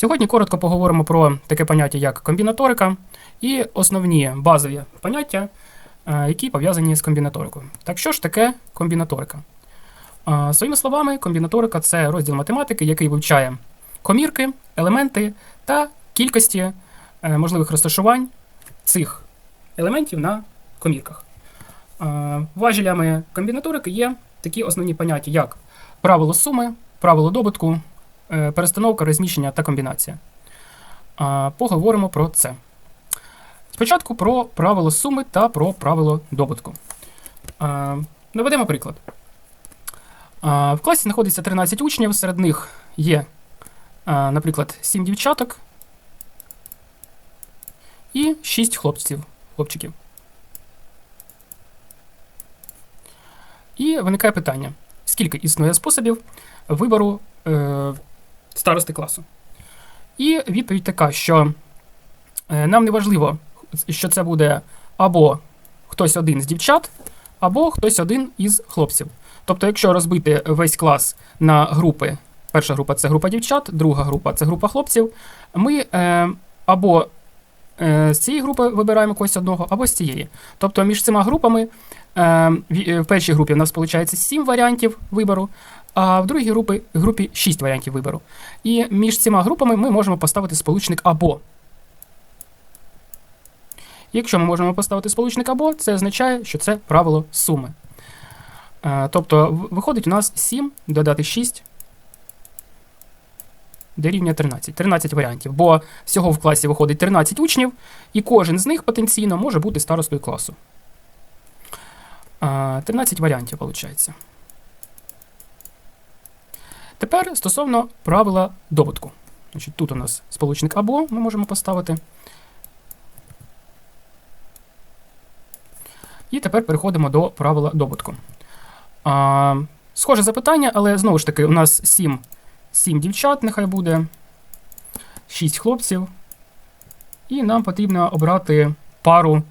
Сьогодні коротко поговоримо про таке поняття, як комбінаторика, і основні базові поняття, е, які пов'язані з комбінаторикою. Так що ж таке комбінаторика? Е, Своїми словами, комбінаторика це розділ математики, який вивчає комірки, елементи та кількості е, можливих розташувань цих елементів на комірках. Важелями комбінаторики є такі основні поняття, як правило суми, правило добутку, перестановка, розміщення та комбінація. Поговоримо про це. Спочатку про правило суми та про правило добутку. Наведемо приклад. В класі знаходиться 13 учнів, серед них є, наприклад, 7 дівчаток і 6 хлопців, хлопчиків. І виникає питання: скільки існує способів вибору е, старости класу? І відповідь така, що е, нам не важливо, що це буде або хтось один з дівчат, або хтось один із хлопців. Тобто, якщо розбити весь клас на групи, перша група це група дівчат, друга група це група хлопців, ми е, або е, з цієї групи вибираємо когось одного, або з цієї. Тобто між цими групами е, в, першій групі у нас виходить 7 варіантів вибору, а в другій групі, групі 6 варіантів вибору. І між цими групами ми можемо поставити сполучник або. Якщо ми можемо поставити сполучник або, це означає, що це правило суми. Е, Тобто, виходить у нас 7 додати 6 дорівнює 13. 13 варіантів. Бо всього в класі виходить 13 учнів, і кожен з них потенційно може бути старостою класу. Е, 13 варіантів, виходить. Тепер стосовно правила добутку. Значить, тут у нас сполучник або ми можемо поставити. І тепер переходимо до правила добутку. А, схоже запитання, але знову ж таки, у нас 7, 7 дівчат, нехай буде, 6 хлопців. І нам потрібно обрати пару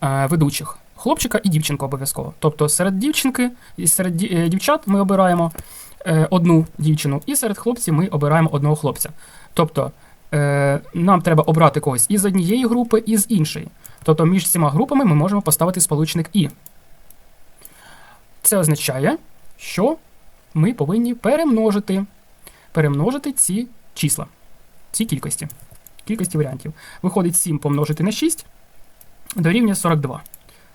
е, ведучих. Хлопчика і дівчинку обов'язково. Тобто серед дівчинки і серед е, дівчат ми обираємо одну дівчину, і серед хлопців ми обираємо одного хлопця. Тобто е, нам треба обрати когось із однієї групи, і з іншої. Тобто між цими групами ми можемо поставити сполучник І. Це означає, що ми повинні перемножити, перемножити ці числа, ці кількості. Кількості варіантів. Виходить 7 помножити на 6 дорівнює 42.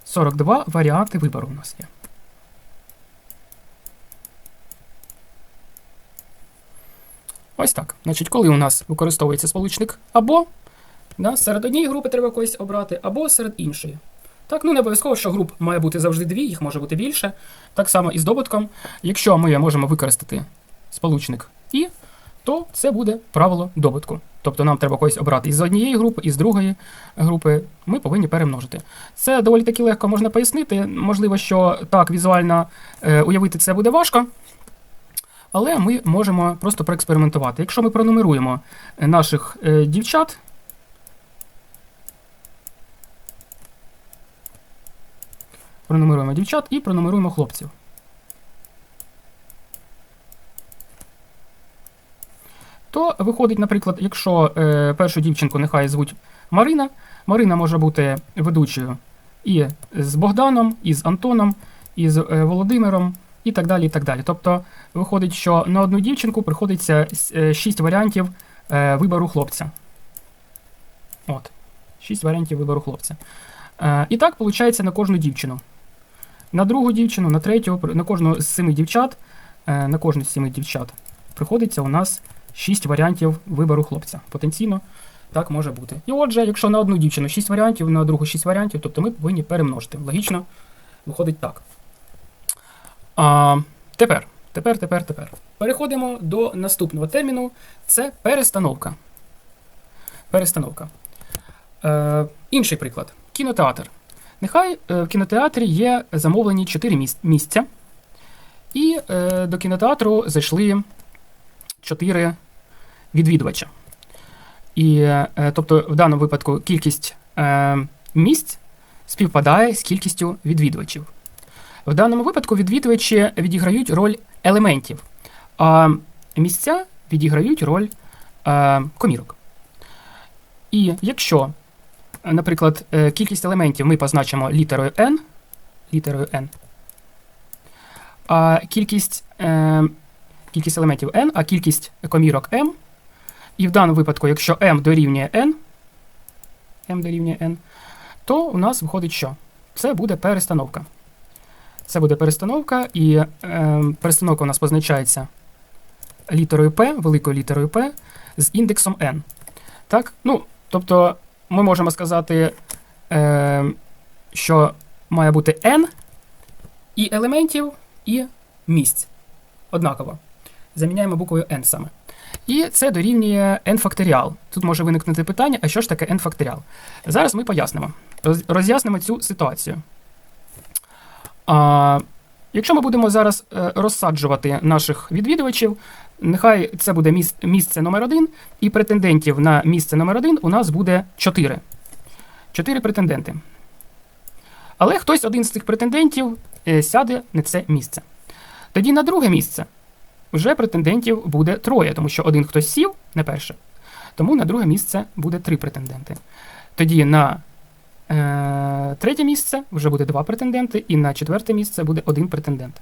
42 варіанти вибору у нас є. Ось так. Значить, коли у нас використовується сполучник або, да, серед однієї групи треба когось обрати, або серед іншої. Так, ну не обов'язково, що груп має бути завжди дві, їх може бути більше. Так само і з добутком. Якщо ми можемо використати сполучник і, то це буде правило добутку. Тобто нам треба когось обрати із однієї групи, із другої групи. Ми повинні перемножити. Це доволі таки легко можна пояснити. Можливо, що так візуально е, уявити це буде важко. Але ми можемо просто проекспериментувати. Якщо ми пронумеруємо е, наших е, дівчат, пронумеруємо дівчат і пронумеруємо хлопців. То виходить, наприклад, якщо е, першу дівчинку нехай звуть Марина, Марина може бути ведучою і з Богданом, і з Антоном, і з е, Володимиром, і так далі. і так далі. Тобто виходить, що на одну дівчинку приходиться 6 варіантів е, вибору хлопця. От. 6 варіантів вибору хлопця. Е, і так виходить на кожну дівчину. На другу дівчину, на третю, на кожну з семи дівчат, е, на кожну з семи дівчат приходиться у нас 6 варіантів вибору хлопця. Потенційно так може бути. І отже, якщо на одну дівчину 6 варіантів, на другу 6 варіантів, тобто ми повинні перемножити. Логічно виходить так. А, тепер, тепер, тепер, тепер. Переходимо до наступного терміну. Це перестановка. Перестановка. Е, інший приклад. Кінотеатр. Нехай е, в кінотеатрі є замовлені 4 місця. І е, до кінотеатру зайшли 4 відвідувача. І, е, тобто, в даному випадку кількість е, місць співпадає з кількістю відвідувачів. В даному випадку відвідувачі відіграють роль елементів, а місця відіграють роль комірок. І якщо, наприклад, е, кількість елементів ми позначимо літерою n, літерою n, а кількість, е, кількість елементів n, а кількість комірок m, і в даному випадку, якщо m дорівнює n, m дорівнює n, то у нас виходить що? Це буде перестановка. Це буде перестановка, і е, перестановка у нас позначається літерою P, великою літерою P з індексом n. Так? Ну, тобто ми можемо сказати, е, що має бути n і елементів, і місць. Однаково. Заміняємо буквою n саме. І це дорівнює n факторіал. Тут може виникнути питання, а що ж таке n факторіал? Зараз ми пояснимо. Роз'яснимо цю ситуацію. А, якщо ми будемо зараз е, розсаджувати наших відвідувачів, нехай це буде місце номер 1 і претендентів на місце номер 1 у нас буде 4. 4 претенденти. Але хтось один з цих претендентів е, сяде на це місце. Тоді на друге місце вже претендентів буде троє, тому що один хтось сів на перше, тому на друге місце буде три претенденти. Тоді на третє місце вже буде два претенденти, і на четверте місце буде один претендент.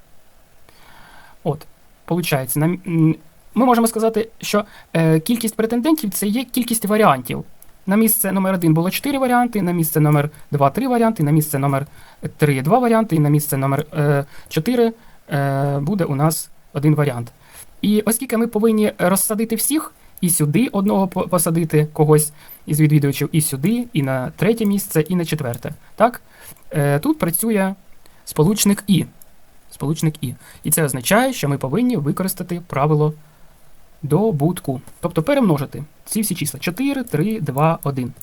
От, получається, ми можемо сказати, що е, кількість претендентів це є кількість варіантів. На місце номер 1 було 4 варіанти, на місце номер 2 3 варіанти, на місце номер 3 2 варіанти, і на місце номер е, 4 е, буде у нас один варіант. І оскільки ми повинні розсадити всіх, і сюди одного посадити когось із відвідувачів, і сюди, і на третє місце, і на четверте. Так? Е, тут працює сполучник І. Сполучник І. І це означає, що ми повинні використати правило добутку. Тобто перемножити ці всі числа 4, 3, 2, 1.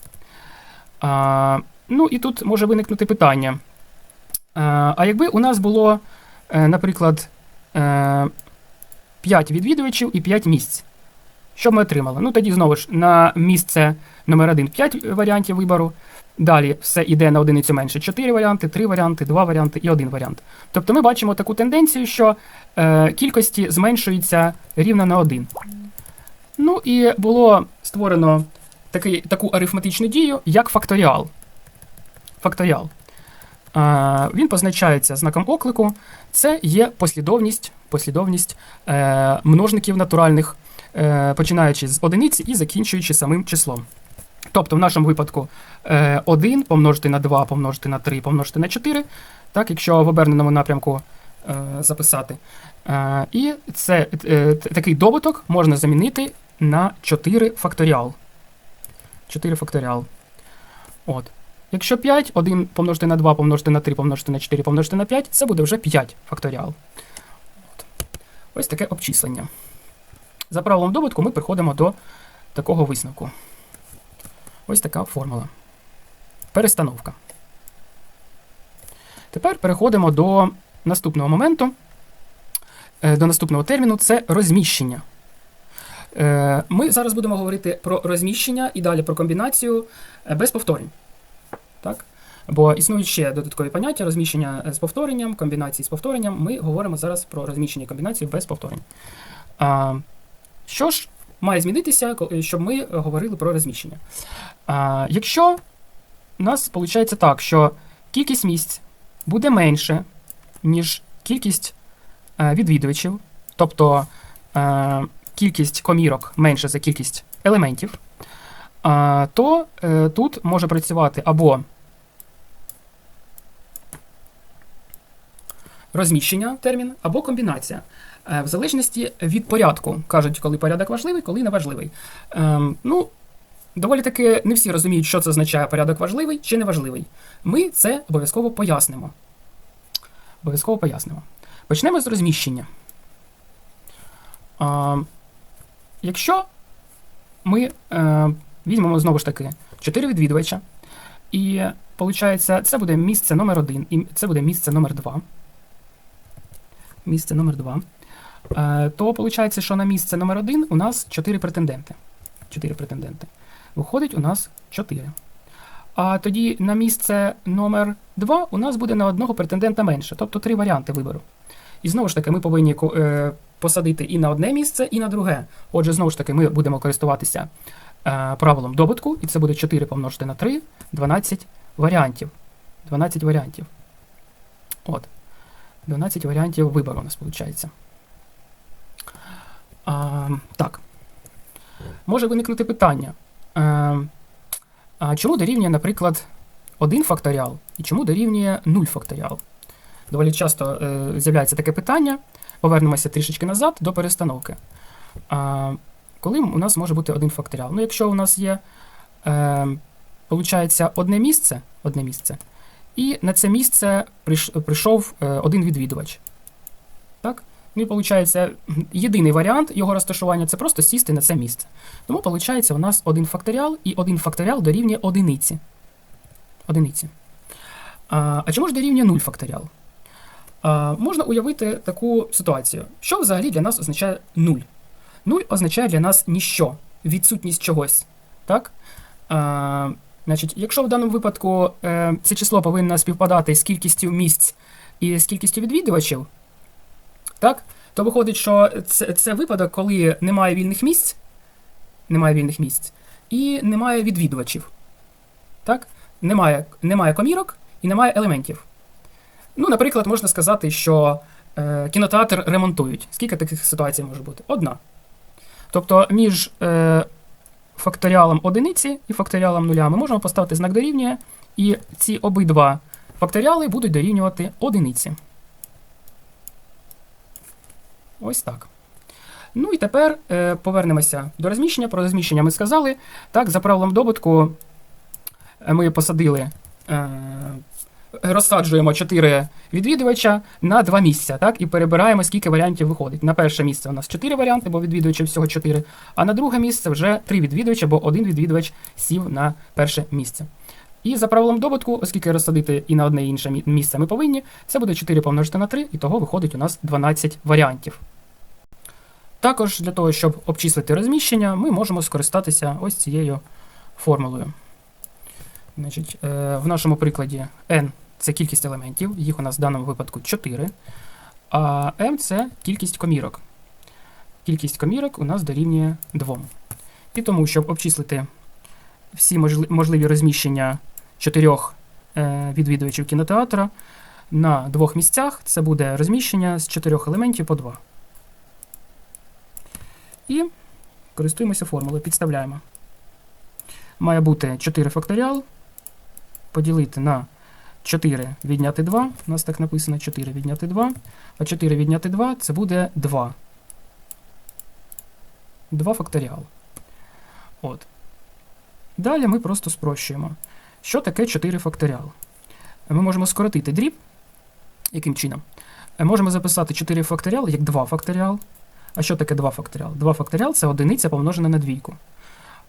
А, ну і тут може виникнути питання. А, а якби у нас було, е, наприклад, е, 5 відвідувачів і 5 місць. Що ми отримали? Ну тоді знову ж на місце номер 1 5 варіантів вибору. Далі все йде на одиницю менше 4 варіанти, 3 варіанти, 2 варіанти і 1 варіант. Тобто ми бачимо таку тенденцію, що е, кількості зменшуються рівно на 1. Ну і було створено такий, таку арифметичну дію, як факторіал. Факторіал. Е, він позначається знаком оклику. Це є послідовність, послідовність е, множників натуральних, починаючи з одиниці і закінчуючи самим числом. Тобто, в нашому випадку е, 1 помножити на 2, помножити на 3, помножити на 4, так, якщо в оберненому напрямку е, записати. Е, і це, е, такий добуток можна замінити на 4 факторіал. 4 факторіал. От. Якщо 5, 1 помножити на 2, помножити на 3, помножити на 4, помножити на 5, це буде вже 5 факторіал. От. Ось таке обчислення. За правилом добутку ми приходимо до такого висновку. Ось така формула. Перестановка. Тепер переходимо до наступного моменту, е, до наступного терміну це розміщення. Е, Ми зараз будемо говорити про розміщення і далі про комбінацію е, без повторень. Так? Бо існують ще додаткові поняття розміщення з повторенням, комбінації з повторенням. Ми говоримо зараз про розміщення і комбінацію без повторень. Що ж має змінитися, щоб ми говорили про розміщення? А, якщо у нас виходить так, що кількість місць буде менше, ніж кількість е, відвідувачів, тобто е, кількість комірок менше за кількість елементів, то е, тут може працювати або розміщення термін, або комбінація. Е, В залежності від порядку. Кажуть, коли порядок важливий, коли не важливий. Ем, ну, доволі таки не всі розуміють, що це означає порядок важливий чи неважливий. Ми це обов'язково пояснимо. Обов'язково пояснимо. Почнемо з розміщення. А, якщо ми е, візьмемо знову ж таки 4 відвідувача, і виходить, це буде місце номер 1 і це буде місце номер 2 Місце номер 2 Е, то виходить, що на місце номер 1 у нас 4 претенденти. 4 претенденти. Виходить у нас 4. А тоді на місце номер 2 у нас буде на одного претендента менше, тобто три варіанти вибору. І знову ж таки, ми повинні е, посадити і на одне місце, і на друге. Отже, знову ж таки, ми будемо користуватися е, правилом добутку, і це буде 4 помножити на 3, 12 варіантів. 12 варіантів. От. 12 варіантів вибору у нас виходить. А, так. Може виникнути питання. Е, а чому дорівнює, наприклад, 1 факторіал і чому дорівнює 0 факторіал? Доволі часто е, з'являється таке питання. Повернемося трішечки назад до перестановки. А, коли у нас може бути один факторіал? Ну, якщо у нас є, е, получається, одне місце, одне місце, і на це місце прийш- прийшов е, один відвідувач. Так? Ну і виходить, єдиний варіант його розташування це просто сісти на це місце. Тому виходить, у нас один факторіал, і один факторіал дорівнює одиниці. Одиниці. А, а чому ж дорівнює 0 факторіал? А, можна уявити таку ситуацію. Що взагалі для нас означає 0? 0 означає для нас ніщо, відсутність чогось. Так? А, значить, якщо в даному випадку е, це число повинно співпадати з кількістю місць і з кількістю відвідувачів, так? то виходить, що це, це випадок, коли немає вільних місць, немає вільних місць, і немає відвідувачів. Так? Немає, немає комірок і немає елементів. Ну, наприклад, можна сказати, що е, кінотеатр ремонтують. Скільки таких ситуацій може бути? Одна. Тобто між е, факторіалом одиниці і факторіалом нуля ми можемо поставити знак дорівнює, і ці обидва факторіали будуть дорівнювати одиниці. Ось так. Ну і тепер е, повернемося до розміщення. Про розміщення ми сказали. Так, за правилом добутку е, ми посадили, е, розсаджуємо 4 відвідувача на 2 місця, так, і перебираємо, скільки варіантів виходить. На перше місце у нас 4 варіанти, бо відвідувачів всього 4, а на друге місце вже 3 відвідувача, бо один відвідувач сів на перше місце. І за правилом добутку, оскільки розсадити і на одне і інше місце ми повинні, це буде 4 помножити на 3, і того виходить у нас 12 варіантів. Також для того, щоб обчислити розміщення, ми можемо скористатися ось цією формулою. Значить, е, в нашому прикладі n це кількість елементів, їх у нас в даному випадку 4, а m це кількість комірок. Кількість комірок у нас дорівнює 2. І тому, щоб обчислити всі можливі розміщення чотирьох е, відвідувачів кінотеатра на двох місцях, це буде розміщення з чотирьох елементів по 2. І користуємося формулою, підставляємо. Має бути 4 факторіал, поділити на 4 відняти 2. У нас так написано 4 відняти 2. А 4 відняти 2 це буде 2. 2 факторіал. От. Далі ми просто спрощуємо. Що таке 4 факторіал? Ми можемо скоротити дріб. Яким чином? Можемо записати 4 факторіал як 2 факторіал. А що таке 2 факторіал? 2 факторіал це одиниця помножена на двійку.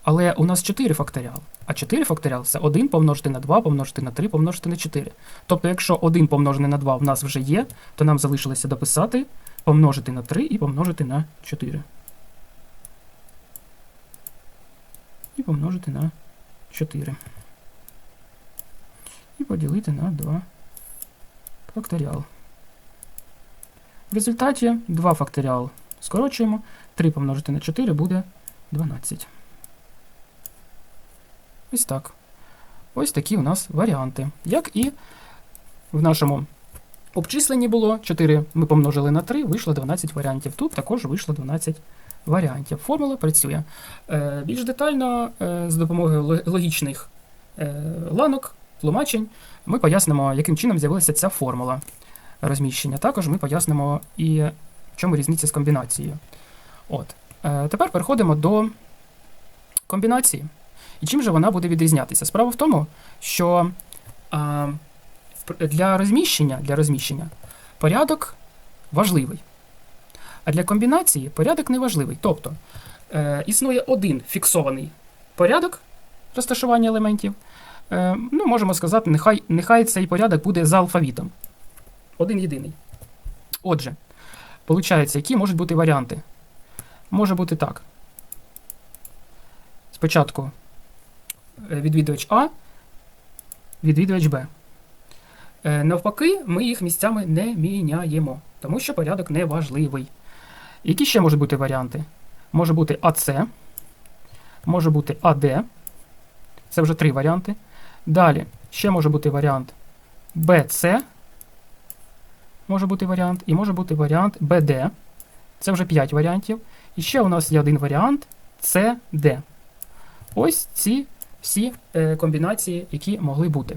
Але у нас 4 факторіал. А 4 факторіал це 1 помножити на 2, помножити на 3, помножити на 4. Тобто, якщо 1 помножений на 2 в нас вже є, то нам залишилося дописати помножити на 3 і помножити на 4. І помножити на 4. І поділити на 2 факторіал. В результаті 2 факторіал скорочуємо. 3 помножити на 4 буде 12. Ось так. Ось такі у нас варіанти. Як і в нашому обчисленні було 4 ми помножили на 3, вийшло 12 варіантів. Тут також вийшло 12 варіантів. Формула працює. Е, більш детально, е, з допомогою логічних е, ланок, тлумачень, ми пояснимо, яким чином з'явилася ця формула розміщення. Також ми пояснимо і в чому різниця з комбінацією. От. Е, тепер переходимо до комбінації. І чим же вона буде відрізнятися? Справа в тому, що а, для розміщення, для розміщення порядок важливий. А для комбінації порядок не важливий. Тобто е, існує один фіксований порядок розташування елементів. Е, ну, можемо сказати, нехай, нехай цей порядок буде за алфавітом. Один єдиний. Отже, виходить, які можуть бути варіанти? Може бути так. Спочатку відвідувач А, відвідувач Б. Е, Навпаки, ми їх місцями не міняємо, тому що порядок не важливий. Які ще можуть бути варіанти? Може бути АЦ, може бути АД. Це вже три варіанти. Далі ще може бути варіант БЦ. Може бути варіант. І може бути варіант БД. Це вже 5 варіантів. І ще у нас є один варіант CD. Ось ці всі е, комбінації, які могли бути.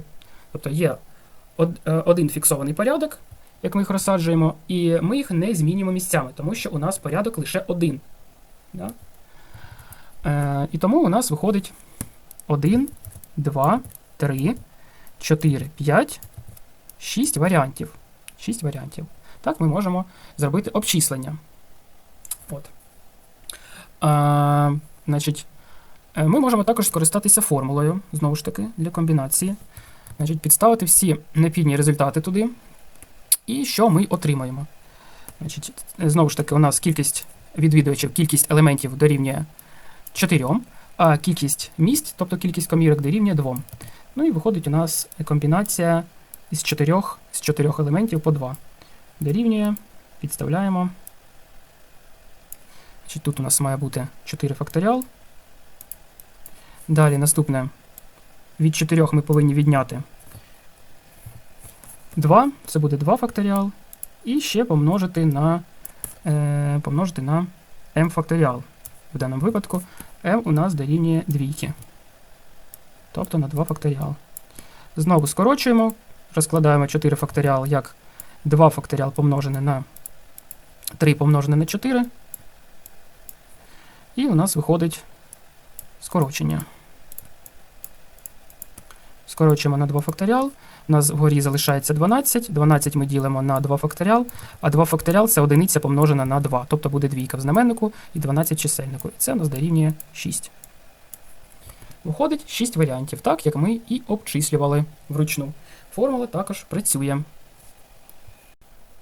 Тобто є е, один фіксований порядок, як ми їх розсаджуємо, і ми їх не змінюємо місцями, тому що у нас порядок лише один. Да? Е, і тому у нас виходить 1, 2, 3, 4, 5, 6 варіантів. 6 варіантів. Так, ми можемо зробити обчислення. От. А, значить, е, ми можемо також скористатися формулою, знову ж таки, для комбінації. Значить, підставити всі необхідні результати туди. І що ми отримаємо? Значить, знову ж таки, у нас кількість відвідувачів, кількість елементів дорівнює 4, а кількість місць, тобто кількість комірок дорівнює 2. Ну і виходить у нас комбінація із 4, з 4 елементів по 2. Дорівнює, підставляємо. Значить, тут у нас має бути 4 факторіал. Далі наступне. Від 4 ми повинні відняти 2, це буде 2 факторіал. І ще помножити на е, помножити на m факторіал. В даному випадку m у нас дорівнює 2. Тобто на 2 факторіал. Знову скорочуємо, розкладаємо 4 факторіал як 2 факторіал помножене на 3 помножене на 4. І у нас виходить скорочення. Скорочуємо на 2 факторіал. У нас вгорі залишається 12. 12 ми ділимо на 2 факторіал, а 2 факторіал це одиниця помножена на 2. Тобто буде двійка в знаменнику і 12 в чисельнику. І це у нас дорівнює 6. Виходить 6 варіантів, так як ми і обчислювали вручну. Формула також працює.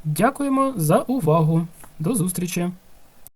Дякуємо за увагу. До зустрічі!